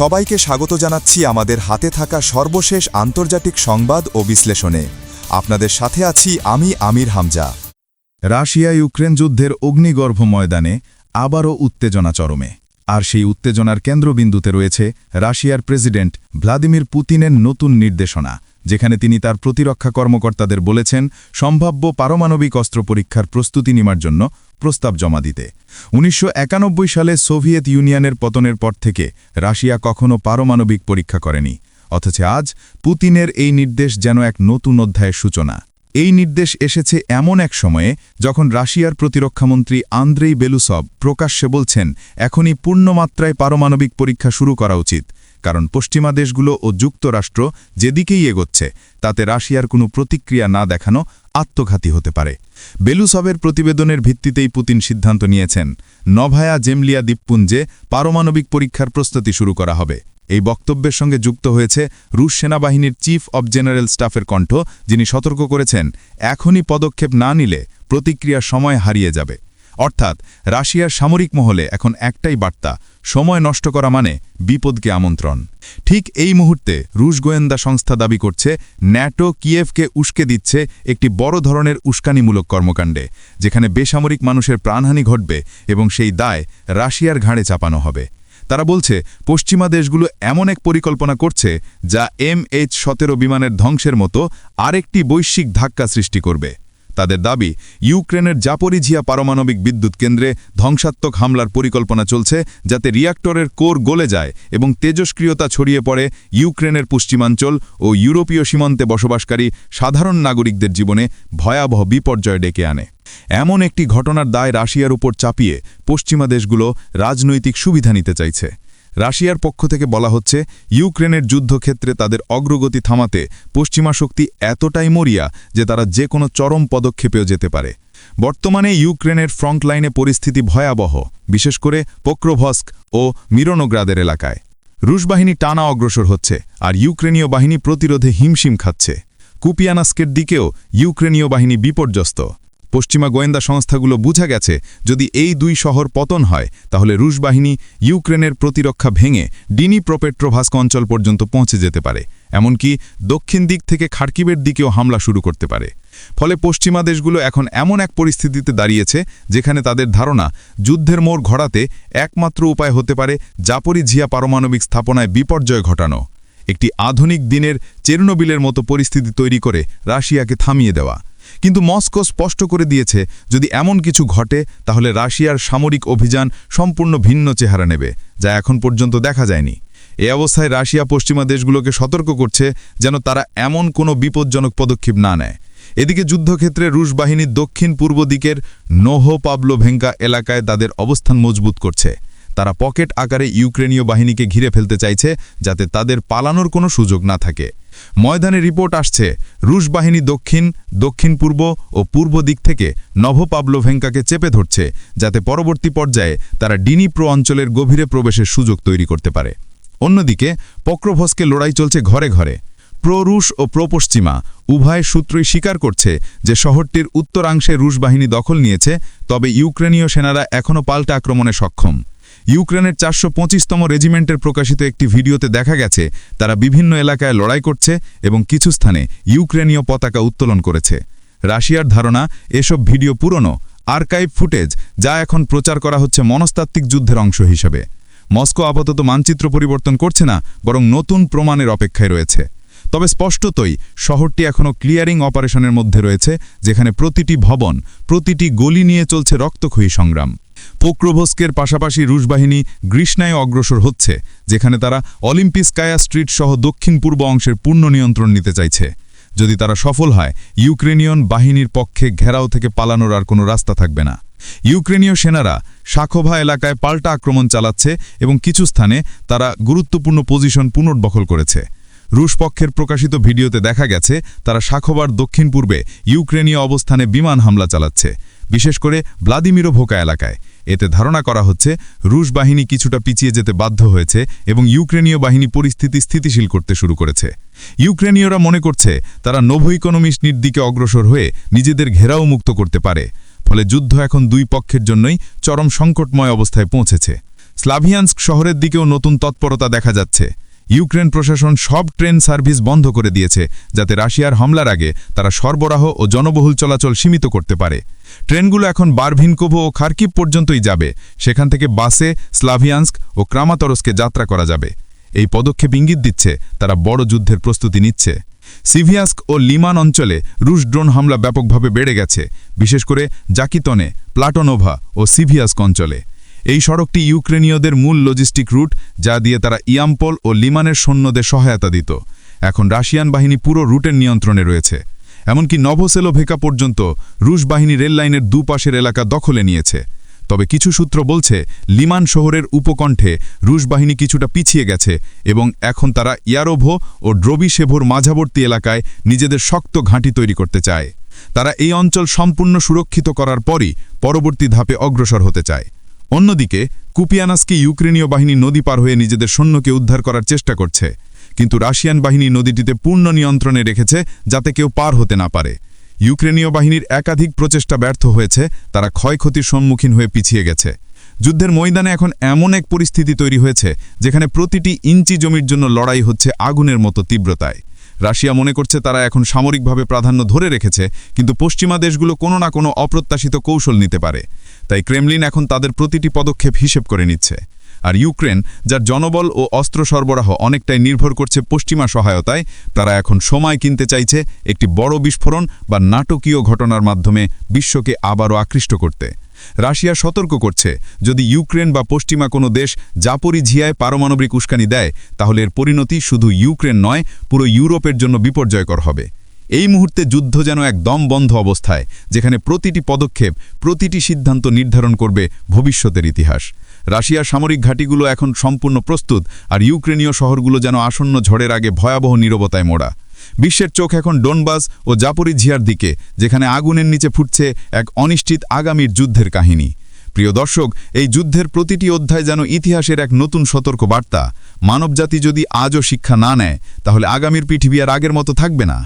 সবাইকে স্বাগত জানাচ্ছি আমাদের হাতে থাকা সর্বশেষ আন্তর্জাতিক সংবাদ ও বিশ্লেষণে। আপনাদের সাথে আছি আমি আমির হামজা। রাশিয়া ইউক্রেন যুদ্ধের অগ্নিগর্ভ ময়দানে আবারও উত্তেজনা চরমে। আর সেই উত্তেজনার কেন্দ্রবিন্দুতে রয়েছে রাশিয়ার প্রেসিডেন্ট ভ্লাদিমির পুতিনের নতুন নির্দেশনা। যেখানে তিনি তার প্রতিরক্ষা কর্মকর্তাদের বলেছেন, সম্ভাব্য পারমাণবিক অস্ত্র পরীক্ষার প্রস্তুতি নেওয়ার জন্য প্রস্তাব জমা দিতে। উনিশশো একানব্বই সালে সোভিয়েত ইউনিয়নের পতনের পর থেকে রাশিয়া কখনও পারমাণবিক পরীক্ষা করেনি। অথচ আজ পুতিনের এই নির্দেশ যেন এক নতুন অধ্যায়ের সূচনা। এই নির্দেশ এসেছে এমন এক সময়ে যখন রাশিয়ার প্রতিরক্ষামন্ত্রী আন্দ্রেই বেলুসব প্রকাশ্যে বলছেন, এখনই পূর্ণমাত্রায় পারমাণবিক পরীক্ষা শুরু করা উচিত। কারণ পশ্চিমা দেশগুলো ও যুক্তরাষ্ট্র যেদিকেই এগোচ্ছে, তাতে রাশিয়ার কোনো প্রতিক্রিয়া না দেখানো আত্মঘাতী হতে পারে। বেলুসবের প্রতিবেদনের ভিত্তিতেই পুতিন সিদ্ধান্ত নিয়েছেন, নভায়া জেমলিয়া দ্বীপপুঞ্জে পারমাণবিক পরীক্ষার প্রস্তুতি শুরু করা হবে। এই বক্তব্যের সঙ্গে যুক্ত হয়েছে রুশ সেনাবাহিনীর চিফ অব জেনারেল স্টাফের কণ্ঠ, যিনি সতর্ক করেছেন, এখনই পদক্ষেপ না নিলে প্রতিক্রিয়া সময় হারিয়ে যাবে। অর্থাৎ রাশিয়ার সামরিক মহলে এখন একটাই বার্তা, সময় নষ্ট করা মানে বিপদকে আমন্ত্রণ। ঠিক এই মুহূর্তে রুশ গোয়েন্দা সংস্থা দাবি করছে, ন্যাটো কিয়েভকে উস্কে দিচ্ছে একটি বড় ধরনের উস্কানিমূলক কর্মকাণ্ডে, যেখানে বেসামরিক মানুষের প্রাণহানি ঘটবে এবং সেই দায় রাশিয়ার ঘাড়ে চাপানো হবে। তারা বলছে, পশ্চিমা দেশগুলো এমন এক পরিকল্পনা করছে, যা এম এইচ সতেরো বিমানের ধ্বংসের মতো আরেকটি বৈশ্বিক ধাক্কা সৃষ্টি করবে। তাদের দাবি, ইউক্রেনের জাপরিঝিয়া পারমাণবিক বিদ্যুৎ কেন্দ্রে ধ্বংসাত্মক হামলার পরিকল্পনা চলছে যাতে রিয়াক্টরের কোর গলে যায় এবং তেজস্ক্রিয়তা ছড়িয়ে পড়ে ইউক্রেনের পশ্চিমাঞ্চল ও ইউরোপীয় সীমান্তে বসবাসকারী সাধারণ নাগরিকদের জীবনে ভয়াবহ বিপর্যয় ডেকে আনে। এমন একটি ঘটনার দায় রাশিয়ার উপর চাপিয়ে পশ্চিমা দেশগুলো রাজনৈতিক সুবিধা নিতে চাইছে। রাশিয়ার পক্ষ থেকে বলা হচ্ছে, ইউক্রেনের যুদ্ধক্ষেত্রে তাদের অগ্রগতি থামাতে পশ্চিমা শক্তি এতটাই মরিয়া যে তারা যে কোনো চরম পদক্ষেপেও যেতে পারে। বর্তমানে ইউক্রেনের ফ্রন্টলাইনে পরিস্থিতি ভয়াবহ, বিশেষ করে পোক্রোভস্ক ও মিরনোগ্রাদের এলাকায়। রুশ বাহিনী টানা অগ্রসর হচ্ছে, আর ইউক্রেনীয় বাহিনী প্রতিরোধে হিমশিম খাচ্ছে। কুপিয়ানাস্কের দিকেও ইউক্রেনীয় বাহিনী বিপর্যস্ত। পশ্চিমা গোয়েন্দা সংস্থাগুলো বুঝা গেছে, যদি এই দুই শহর পতন হয়, তাহলে রুশ বাহিনী ইউক্রেনের প্রতিরক্ষা ভেঙে ডিনি প্রোপেট্রোভাস্ক অঞ্চল পর্যন্ত পৌঁছে যেতে পারে। এমনকি দক্ষিণ দিক থেকে খার্কিবের দিকেও হামলা শুরু করতে পারে। ফলে পশ্চিমা দেশগুলো এখন এমন এক পরিস্থিতিতে দাঁড়িয়েছে, যেখানে তাদের ধারণা যুদ্ধের মোড় ঘড়াতে একমাত্র উপায় হতে পারে জাপরি ঝিয়া পারমাণবিক স্থাপনায় বিপর্যয় ঘটানো। একটি আধুনিক দিনের চেরনোবিলের মতো পরিস্থিতি তৈরি করে রাশিয়াকে থামিয়ে দেওয়া। কিন্তু মস্কো স্পষ্ট করে দিয়েছে, যদি এমন কিছু ঘটে, তাহলে রাশিয়ার সামরিক অভিযান সম্পূর্ণ ভিন্ন চেহারা নেবে, যা এখন পর্যন্ত দেখা যায়নি। এ অবস্থায় রাশিয়া পশ্চিমা দেশগুলোকে সতর্ক করছে, যেন তারা এমন কোনো বিপজ্জনক পদক্ষেপ না নেয়। এদিকে যুদ্ধক্ষেত্রে রুশ বাহিনী দক্ষিণ পূর্ব দিকের নোহো পাবলোভেঙ্কা এলাকায় তাদের অবস্থান মজবুত করছে। তারা পকেট আকারে ইউক্রেনীয় বাহিনীকে ঘিরে ফেলতে চাইছে যাতে তাদের পালানোর কোনো সুযোগ না থাকে। ময়দানে রিপোর্ট আসছে, রুশ বাহিনী দক্ষিণ দক্ষিণ পূর্ব ও পূর্ব দিক থেকে নভপাবলোভেঙ্কাকে চেপে ধরছে যাতে পরবর্তী পর্যায়ে তারা ডিনিপ্রো অঞ্চলের গভীরে প্রবেশের সুযোগ তৈরি করতে পারে। অন্যদিকে, পক্রভসকে লড়াই চলছে ঘরে ঘরে। প্ররুশ ও প্রপশ্চিমা উভয় সূত্রই স্বীকার করছে যে শহরটির উত্তরাংশে রুশ বাহিনী দখল নিয়েছে, তবে ইউক্রেনীয় সেনারা এখনও পাল্টা আক্রমণে সক্ষম। ইউক্রেনের চারশো পঁচিশতম রেজিমেন্টের প্রকাশিত একটি ভিডিওতে দেখা গেছে, তারা বিভিন্ন এলাকায় লড়াই করছে এবং কিছু স্থানে ইউক্রেনীয় পতাকা উত্তোলন করেছে। রাশিয়ার ধারণা, এসব ভিডিও পুরনো, আর্কাইভ ফুটেজ, যা এখন প্রচার করা হচ্ছে মনস্তাত্ত্বিক যুদ্ধের অংশ হিসেবে। মস্কো আপাতত মানচিত্র পরিবর্তন করছে না, বরং নতুন প্রমাণের অপেক্ষায় রয়েছে। তবে স্পষ্টতই, শহরটি এখনও ক্লিয়ারিং অপারেশনের মধ্যে রয়েছে, যেখানে প্রতিটি ভবন, প্রতিটি গলি নিয়ে চলছে রক্তক্ষয়ী সংগ্রাম। পোক্রোভস্কের পাশাপাশি রুশ বাহিনী গ্রীষ্ণায় অগ্রসর হচ্ছে, যেখানে তারা অলিম্পিসকায়া স্ট্রিট সহ দক্ষিণ পূর্ব অংশের পূর্ণ নিয়ন্ত্রণ নিতে চাইছে। যদি তারা সফল হয় ইউক্রেনিয়ন বাহিনীর পক্ষে ঘেরাও থেকে পালানোর আর কোনো রাস্তা থাকবে না। ইউক্রেনীয় সেনারা শাখোভা এলাকায় পাল্টা আক্রমণ চালাচ্ছে এবং কিছু স্থানে তারা গুরুত্বপূর্ণ পজিশন পুনর্দখল করেছে। রুশ পক্ষের প্রকাশিত ভিডিওতে দেখা গেছে, তারা শাখোবার দক্ষিণ পূর্বে ইউক্রেনীয় অবস্থানে বিমান হামলা চালাচ্ছে, বিশেষ করে ভ্লাদিমিরো ভোকা এলাকায়। এতে ধারণা করা হচ্ছে রুশ বাহিনী কিছুটা পিছিয়ে যেতে বাধ্য হয়েছে এবং ইউক্রেনীয় বাহিনী পরিস্থিতি স্থিতিশীল করতে শুরু করেছে। ইউক্রেনীয়রা মনে করছে তারা নভ ইকোনমিস্টনির দিকে অগ্রসর হয়ে নিজেদের ঘেরাও মুক্ত করতে পারে, ফলে যুদ্ধ এখন দুই পক্ষের জন্যই চরম সংকটময় অবস্থায় পৌঁছেছে। স্লাভিয়ান্স্ক শহরের দিকেও নতুন তৎপরতা দেখা যাচ্ছে। ইউক্রেন প্রশাসন সব ট্রেন সার্ভিস বন্ধ করে দিয়েছে, যাতে রাশিয়ার হামলার আগে তারা সরবরাহ ও জনবহুল চলাচল সীমিত করতে পারে। ট্রেনগুলো এখন বারভিনকোভো ও খার্কিব পর্যন্তই যাবে। সেখান থেকে বাসে স্লাভিয়ান্স্ক ও ক্রামাতরস্কে যাত্রা করা যাবে। এই পদক্ষেপ ইঙ্গিত দিচ্ছে তারা বড় যুদ্ধের প্রস্তুতি নিচ্ছে। সিভিয়াস্ক ও লিমান অঞ্চলে রুশ ড্রোন হামলা ব্যাপকভাবে বেড়ে গেছে, বিশেষ করে জাকিতনে, প্লাটোনোভা ও সিভিয়াস্ক অঞ্চলে। এই সড়কটি ইউক্রেনীয়দের মূল লজিস্টিক রুট যা দিয়ে তারা ইয়াম্পল ও লিমানের সৈন্যদের সহায়তা দিত। এখন রাশিয়ান বাহিনী পুরো রুটের নিয়ন্ত্রণে রয়েছে। এমনকি নভোসেলোভেকা পর্যন্ত রুশ বাহিনী রেললাইনের দুপাশের এলাকা দখলে নিয়েছে। তবে কিছু সূত্র বলছে, লিমান শহরের উপকণ্ঠে রুশ বাহিনী কিছুটা পিছিয়ে গেছে এবং এখন তারা ইয়ারোভো ও ড্রবিশেভোর মাঝাবর্তী এলাকায় নিজেদের শক্ত ঘাঁটি তৈরি করতে চায়। তারা এই অঞ্চল সম্পূর্ণ সুরক্ষিত করার পরই পরবর্তী ধাপে অগ্রসর হতে চায়। অন্যদিকে, কুপিয়ানাসকে ইউক্রেনীয় বাহিনী নদী পার হয়ে নিজেদের সৈন্যকে উদ্ধার করার চেষ্টা করছে। কিন্তু রাশিয়ান বাহিনী নদীটিতে পূর্ণ নিয়ন্ত্রণে রেখেছে যাতে কেউ পার হতে না পারে। ইউক্রেনীয় বাহিনীর একাধিক প্রচেষ্টা ব্যর্থ হয়েছে, তারা ক্ষয়ক্ষতির সম্মুখীন হয়ে পিছিয়ে গেছে। যুদ্ধের ময়দানে এখন এমন এক পরিস্থিতি তৈরি হয়েছে, যেখানে প্রতিটি ইঞ্চি জমির জন্য লড়াই হচ্ছে আগুনের মতো তীব্রতায়। রাশিয়া মনে করছে তারা এখন সামরিকভাবে প্রাধান্য ধরে রেখেছে, কিন্তু পশ্চিমা দেশগুলো কোনো না কোনো অপ্রত্যাশিত কৌশল নিতে পারে। তাই ক্রেমলিন এখন তাদের প্রতিটি পদক্ষেপ হিসেব করে নিচ্ছে। আর ইউক্রেন, যার জনবল ও অস্ত্র সরবরাহ অনেকটাই নির্ভর করছে পশ্চিমা সহায়তায়, তারা এখন সময় কিনতে চাইছে একটি বড় বিস্ফোরণ বা নাটকীয় ঘটনার মাধ্যমে বিশ্বকে আবারও আকৃষ্ট করতে। রাশিয়া সতর্ক করছে। যদি ইউক্রেন বা পশ্চিমা কোনো দেশ জাপরিঝিয়ায় পারমাণবিক উস্কানি দেয়, তাহলে এর পরিণতি শুধু ইউক্রেন নয়, পুরো ইউরোপের জন্য বিপর্যয়কর হবে। এই মুহূর্তে যুদ্ধ যেন এক দম বন্ধ অবস্থায়, যেখানে প্রতিটি পদক্ষেপ, প্রতিটি সিদ্ধান্ত নির্ধারণ করবে ভবিষ্যতের ইতিহাস। রাশিয়ার সামরিক ঘাঁটিগুলো এখন সম্পূর্ণ প্রস্তুত, আর ইউক্রেনীয় শহরগুলো যেন আসন্ন ঝড়ের আগে ভয়াবহ নীরবতায় মোড়া। বিশ্বের চোখ এখন ডোনবাস ও জাপরিঝিয়ার দিকে, যেখানে আগুনের নিচে ফুটছে এক অনিশ্চিত আগামীর যুদ্ধের কাহিনী। প্রিয় দর্শক, এই যুদ্ধের প্রতিটি অধ্যায় যেন ইতিহাসের এক নতুন সতর্ক বার্তা মানবজাতি যদি আজও শিক্ষা না নেয়, তাহলে আগামীর পৃথিবী আর আগের মতো থাকবে না।